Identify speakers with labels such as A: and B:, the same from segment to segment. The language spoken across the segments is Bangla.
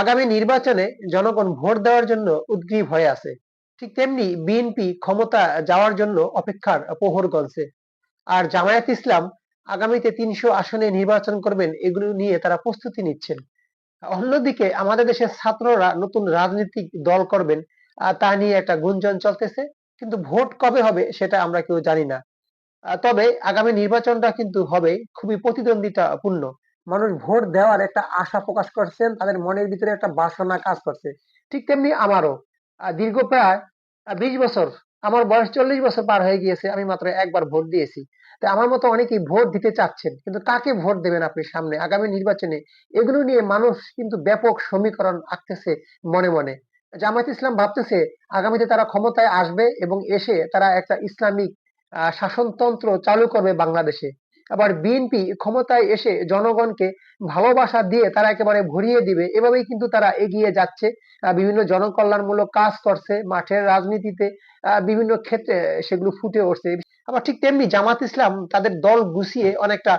A: আগামী নির্বাচনে জনগণ ভোট দেওয়ার জন্য উদ্গ্রীব হয়ে আছে। ঠিক তেমনি বিএনপি ক্ষমতা যাওয়ার জন্য অপেক্ষার প্রহর গলছে। আর জামায়াত ইসলাম আগামীতে তিনশো আসনে নির্বাচন করবেন এগুলো নিয়ে তারা প্রস্তুতি নিচ্ছেন। অন্যদিকে আমাদের দেশের ছাত্ররা নতুন রাজনৈতিক দল করবেন তা নিয়ে একটা গুঞ্জন চলতেছে। কিন্তু ভোট কবে হবে সেটা আমরা কেউ জানি না। তবে আগামী নির্বাচনটা কিন্তু হবে খুবই প্রতিদ্বন্দ্বিতা পূর্ণ মানুষ ভোট দেওয়ার একটা আশা প্রকাশ করছেন, তাদের মনের ভিতরে একটা বাসনা কাজ করছে। ঠিক তেমনি আমারও। দীর্ঘ প্রায় বিশ বছর, আমার বয়স চল্লিশ বছর পার হয়ে গিয়েছে, আমি মাত্র একবার ভোট দিয়েছি। আমার মতো অনেকেই ভোট দিতে চাচ্ছেন, কিন্তু কাকে ভোট দেবেন আপনি সামনে? আগামী নির্বাচনে এগুলো নিয়ে মানুষ কিন্তু ব্যাপক সমীকরণ আঁকতেছে মনে মনে। জামায়াত ইসলাম ভাবতেছে, আগামীতে তারা ক্ষমতায় আসবে এবং এসে তারা একটা ইসলামিক শাসনতন্ত্র চালু করবে বাংলাদেশে। আবার বিএনপি ক্ষমতায় এসে জনগণকে ভালোবাসা দিয়ে তারা একেবারে ভরিয়ে দিবে। এভাবেই কিন্তু তারা এগিয়ে যাচ্ছে। বিভিন্ন জনকল্যাণমূলক কাজ করছে। মাঠের রাজনীতিতে বিভিন্ন ক্ষেত্রে সেগুলো ফুটে উঠছে। আবার ঠিক তেমনি জামাত ইসলাম তাদের দল গুছিয়ে অনেকটা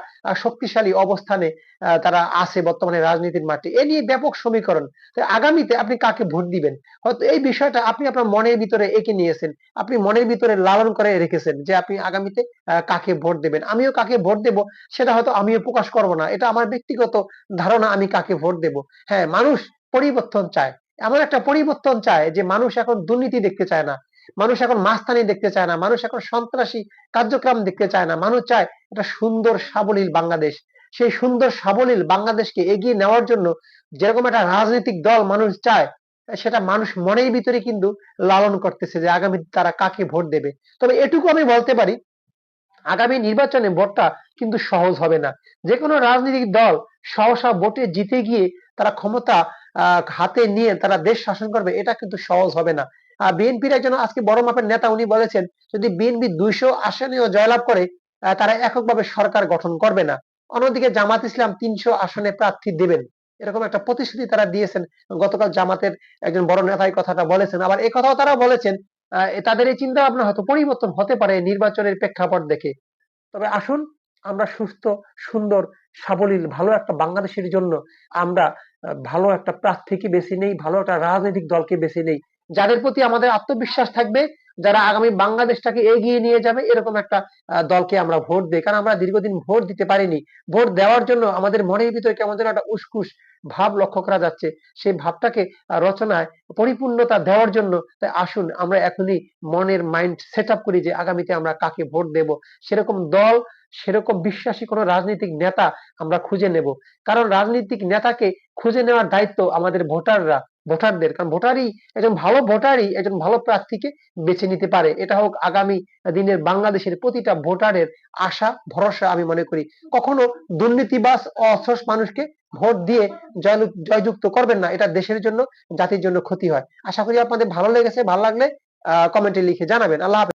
A: শক্তিশালী অবস্থানে তারা আছে বর্তমানে রাজনীতির মাঠে। এ নিয়ে ব্যাপক সমীকরণ। আগামীতে আপনি কাকে ভোট দিবেন? হয়তো এই বিষয়টা আপনি আপনার মনের ভিতরে এঁকে নিয়েছেন। আপনি মনের ভিতরে লালন করে রেখেছেন যে আপনি আগামীতে কাকে ভোট দেবেন। আমিও কাকে ভোট দেব সেটা হয়তো আমিও প্রকাশ করব না। এটা আমার ব্যক্তিগত ধারণা, আমি কাকে ভোট দেব। হ্যাঁ মানুষ পরিবর্তন চায়। এমন একটা পরিবর্তন চায় যে মানুষ এখন দুর্নীতি দেখতে চায় না। মানুষ এখন মাস্তানি দেখতে চায় না, মানুষ এখন সন্ত্রাসী কার্যক্রম দেখতে চায় না। মানুষ চায় একটা সুন্দর, সাবলীল বাংলাদেশ। সেই সুন্দর, সাবলীল বাংলাদেশকে এগিয়ে নেওয়ার জন্য যেরকম একটা রাজনৈতিক দল মানুষ চায়, সেটা মানুষ মনের ভিতরে কিন্তু লালন করতেছে যে আগামী তারা কাকে ভোট দেবে। তবে এটুকু আমি বলতে পারি, আগামী নির্বাচনে ভোটটা কিন্তু সহজ হবে না। যে কোনো রাজনৈতিক দল সহসা ভোটে জিতে গিয়ে তারা ক্ষমতা হাতে নিয়ে তারা দেশ শাসন করবে, এটা কিন্তু সহজ হবে না। বিএনপির একজন আজকে বড় মাপের নেতা উনি বলেছেন, যদি বিএনপি দুইশো আসনেও জয়লাভ করে তারা এককভাবে সরকার গঠন করবে না। অন্যদিকে জামাত ইসলাম তিনশো আসনে প্রার্থী দেবেন। এরকম একটা প্রতিশ্রুতি তারা দিয়েছেন। গতকাল জামাতের একজন বড় নেতা কথাটা বলেছেন। আবার এই কথাও তারা বলেছেন তাদের এই চিন্তা ভাবনা হয়তো পরিবর্তন হতে পারে নির্বাচনের প্রেক্ষাপট দেখে। তবে আসুন, আমরা সুস্থ, সুন্দর, সাবলীল, ভালো একটা বাংলাদেশের জন্য আমরা ভালো একটা প্রার্থীকে বেছে নেই, ভালো একটা রাজনৈতিক দলকে বেছে নেই। যাদের প্রতি আমাদের আত্মবিশ্বাস থাকবে, যারা আগামী বাংলাদেশটাকে এগিয়ে নিয়ে যাবে, এরকম একটা দলকে আমরা ভোট দিই। কারণ আমরা দীর্ঘদিন ভোট দিতে পারিনি। ভোট দেওয়ার জন্য আমাদের মনের ভিতরে কেমন যেন একটা উসকুস ভাব লক্ষ্য করা যাচ্ছে। সেই ভাবটাকে রচনায় পরিপূর্ণতা দেওয়ার জন্য তাই আসুন, আমরা এখনই মনের মাইন্ড সেট আপ করি যে আগামীতে আমরা কাকে ভোট দেব। সেরকম দল, সেরকম বিশ্বাসী কোনো রাজনৈতিক নেতা আমরা খুঁজে নেব। কারণ রাজনৈতিক নেতাকে খুঁজে নেওয়ার দায়িত্ব আমাদের ভোটাররা। ভোটারদের। কারণ ভোটারই একজন ভালো ভোটারই একজন ভালো প্রার্থীকে বেছে নিতে পারে। এটা হোক আগামী দিনের বাংলাদেশের প্রতিটা ভোটারের আশা, ভরসা আমি মনে করি। কখনো দুর্নীতিবাস অসস মানুষকে ভোট দিয়ে জয়যুক্ত করবেন না। এটা দেশের জন্য, জাতির জন্য ক্ষতি হয়। আশা করি আপনাদের ভালো লেগেছে। ভালো লাগলে কমেন্টে লিখে জানাবেন। আল্লাহ।